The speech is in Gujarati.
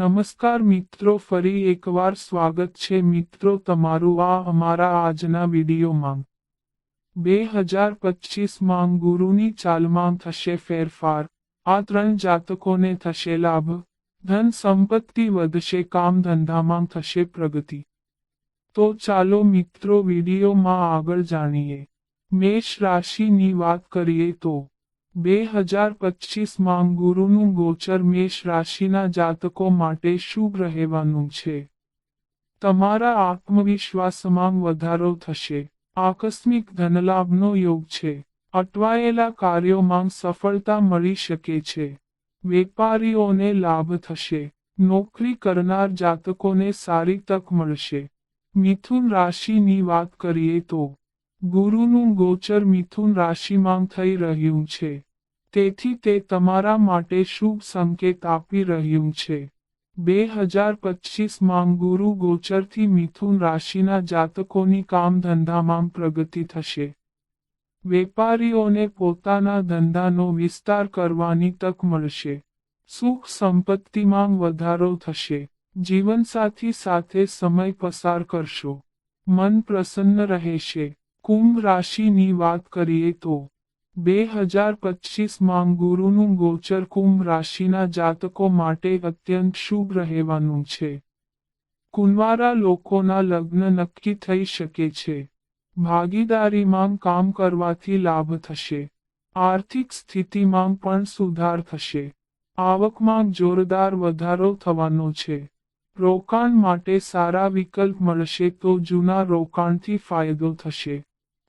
નમસ્કાર મિત્રો, ફરી એકવાર સ્વાગત છે મિત્રો તમારું આ અમારા આજના વિડીયોમાં. બે હજાર પચીસમાં ગુરુની ચાલમાં થશે ફેરફાર. આ ત્રણ જાતકોને થશે લાભ. ધન સંપત્તિ વધશે, કામ ધંધામાં થશે પ્રગતિ. તો ચાલો મિત્રો વિડીયોમાં આગળ જાણીએ. મેષ રાશિની વાત કરીએ તો બે હજાર પચીસમાં ગુરુનું ગોચર મેષ રાશિના જાતકો માટે શુભ રહેવાનું છે. તમારા આત્મવિશ્વાસમાં વધારો થશે. આકસ્મિક ધનલાભનો યોગ છે. અટવાયેલા કાર્યોમાં સફળતા મળી શકે છે. વેપારીઓને લાભ થશે. નોકરી કરનાર જાતકોને સારી તક મળશે. મિથુન રાશિની વાત કરીએ તો ગુરુનું ગોચર મિથુન રાશિમાં થઈ રહ્યું છે. તેથી તે તમારા માટે શુભ સંકેત આપી રહ્યું છે. બે હજાર પચીસમાં ગુરુ ગોચરથી મિથુન રાશિના જાતકોની કામ ધંધામાં પ્રગતિ થશે. વેપારીઓને પોતાના ધંધાનો વિસ્તાર કરવાની તક મળશે. સુખ સંપત્તિમાં વધારો થશે. જીવનસાથી સાથે સમય પસાર કરશો. મન પ્રસન્ન રહેશે. કુંભ રાશિની વાત કરીએ તો બે હજાર પચીસમાં ગુરુનું ગોચર કુંભ રાશિના જાતકો માટે અત્યંત શુભ રહેવાનું છે. કુંવારા લોકોના લગ્ન નક્કી થઈ શકે છે. ભાગીદારીમાં કામ કરવાથી લાભ થશે. આર્થિક સ્થિતિમાં પણ સુધાર થશે. આવકમાં જોરદાર વધારો થવાનો છે. રોકાણ માટે સારા વિકલ્પ મળશે તો જૂના રોકાણથી ફાયદો થશે.